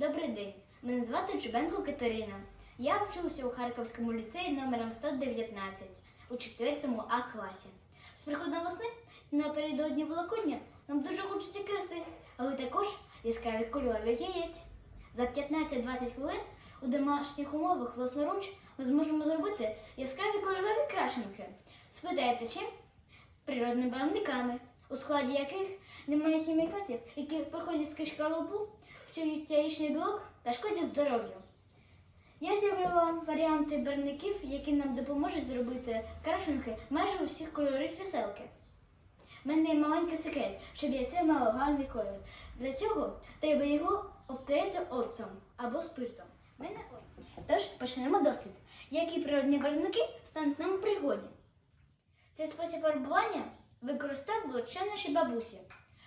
Добрий день. Мене звати Чубенко Катерина. Я вчуся у Харківському ліцеї номером 119 у 4 А класі. З приходом весни напередодні Великодня нам дуже хочеться краси, але також яскраві кольорові яєць. За 15-20 хвилин у домашніх умовах власноруч ми зможемо зробити яскраві кольорові крашенки. Спитайте, чим? Природними барвниками, у складі яких немає хімікатів, які проходять скрізь шкарлупу, вчують яєчний білок та шкодять здоров'ю. Я зібрала варіанти барвників, які нам допоможуть зробити крашенки майже усіх кольорів веселки. У мене є маленький секрет, щоб яйце мало гарний колір. Для цього треба його обтерти оцтом або спиртом. Мене. Тож почнемо дослід. Які природні барвники стануть нам у пригоді? Цей спосіб фарбування використовували ще наші бабусі.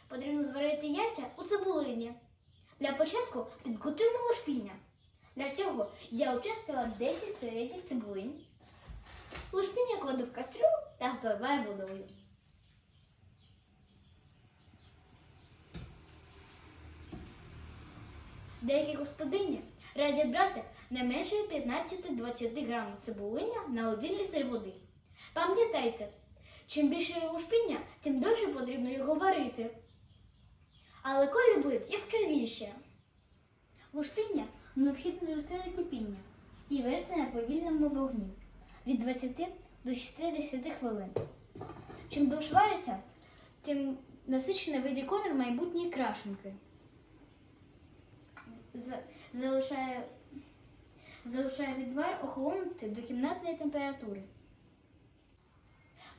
Потрібно зварити яйця у цибулині. Для початку підготуємо лушпіння. Для цього я очистила 10 середніх цибулин. Лушпіння кладу в кастрюлю та заливаю водою. Деякі господині радять брати не менше 15-20 грамів цибулиння на 1 літр води. Пам'ятайте, чим більше лушпіння, тим довше потрібно його варити. Але колі будуть яскравіше. Лушпіння необхідно до кипіння і варити на повільному вогні від 20 до 60 хвилин. Чим довше вариться, тим насичений вийде колір майбутньої крашенки. За- Залишає, залишає відвар охолонути до кімнатної температури.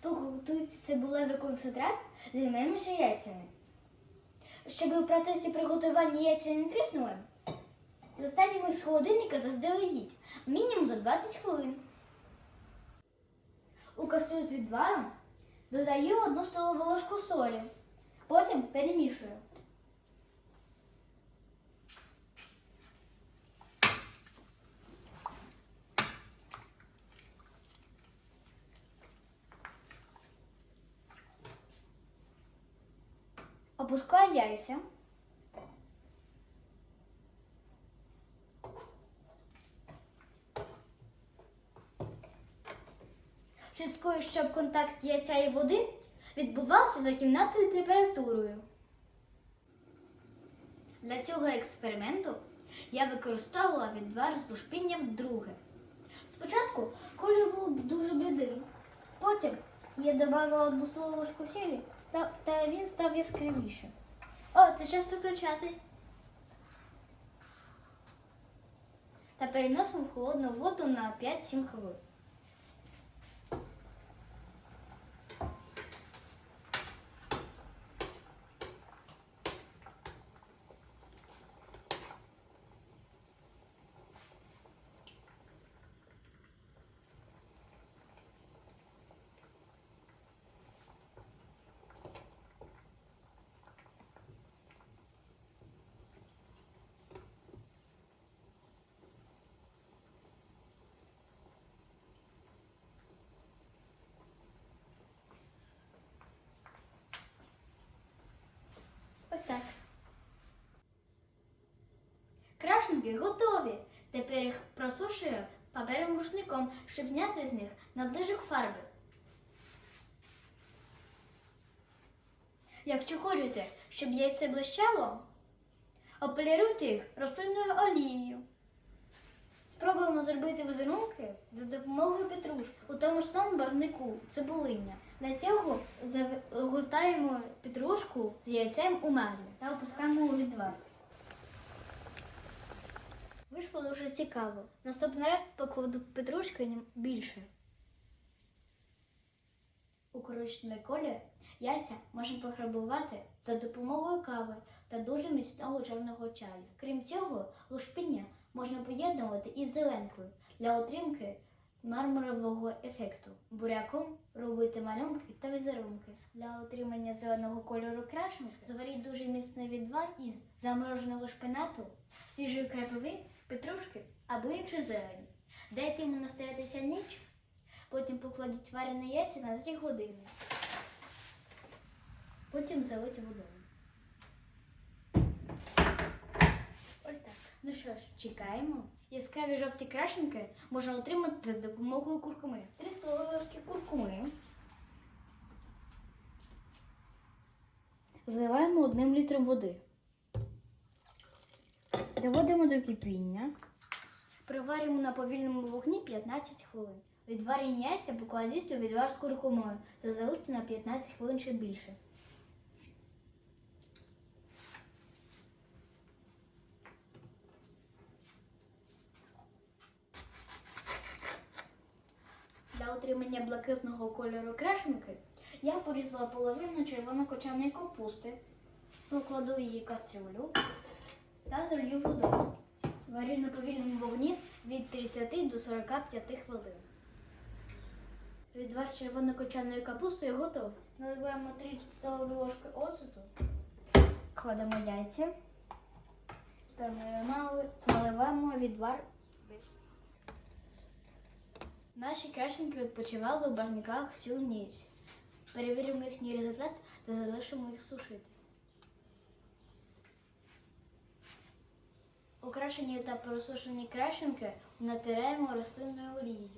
Поки готується цибулевий концентрат, займаємося яйцями. Щоб у процесі приготування яйця не тріснули, достанемо їх з холодильника заздалегідь, мінімум за 20 хвилин. У кастрюлю з відваром додаю одну столову ложку солі, потім перемішую. Опускаю яйця. Слідкую, щоб контакт яйця і води відбувався за кімнатною температурою. Для цього експерименту я використовувала відвар з лушпіння вдруге. Спочатку колір був дуже блідий, потім я додала одну столову ложку сілі, та, та він став яскравішим. О, це час виключати. Та переносимо в холодну воду на 5-7 хвилин. Ось так. Крашенки готові. Тепер їх просушую паперовим рушником, щоб зняти з них надлишок фарби. Якщо хочете, щоб яйце блищало, ополіруйте їх рослинною олією. Спробуємо зробити візерунки за допомогою петрушки у тому ж самому барвнику цибулиння. Для цього загортаємо петрушку з яйцем у марлю та опускаємо у відвар. Вийшло дуже цікаво. Наступний раз покладу петрушки більше. У коричневий колір яйця можна пограбувати за допомогою кави та дуже міцного чорного чаю. Крім цього, лушпіння можна поєднувати із зеленкою для отримки мармурового ефекту. Буряком робити малюнки та візерунки. Для отримання зеленого кольору крашенок заваріть дуже міцний відвар із замороженого шпинату, свіжої крапиви, петрушки або іншої зелені. Дайте йому настоятися ніч, потім покладіть варені яйця на 3 години. Потім залити водою. Ось так. Ну що ж, чекаємо. Яскраві жовті крашенки можна отримати за допомогою куркуми. 3 столові ложки куркуми. Заливаємо одним літром води. Доводимо до кипіння. Приварюємо на повільному вогні 15 хвилин. Відварені яйця покладіть у відвар з куркумою та залиште на 15 хвилин чи більше. Для отримання блакитного кольору крашенки я порізала половину червоно-кочаної капусти, покладу її кастрюлю та залью водою. Варю на повільному вогні від 30 до 45 хвилин. Відвар червоно-кочаної капусти готов. Наливаємо 3 столові ложки оцету, кладемо яйця та наливаємо- відвар. Наші крашенки відпочивали у барниках всю ніч. Перевіримо їхній результат та залишимо їх сушити. Окрашені та просушені крашенки натираємо рослинною олією.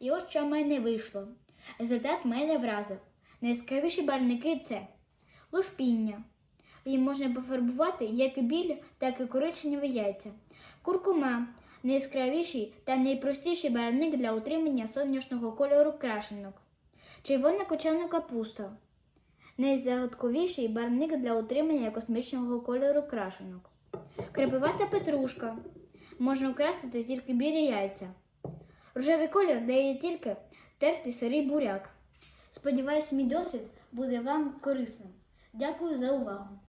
І ось що в мене вийшло. Результат мене вразив. Найяскравіші барвники це лушпіння. Їм можна пофарбувати як і білі, так і коричневі яйця. Куркума найяскравіший та найпростіший барвник для утримання сонячного кольору крашенок. Червона кочана капуста. Найзагадковіший барвник для утримання космічного кольору крашенок. Крапивата петрушка. Можна украсити тільки білі яйця. Рожевий колір дає тільки тертий сирий буряк. Сподіваюсь, мій досвід буде вам корисним. Дякую за увагу!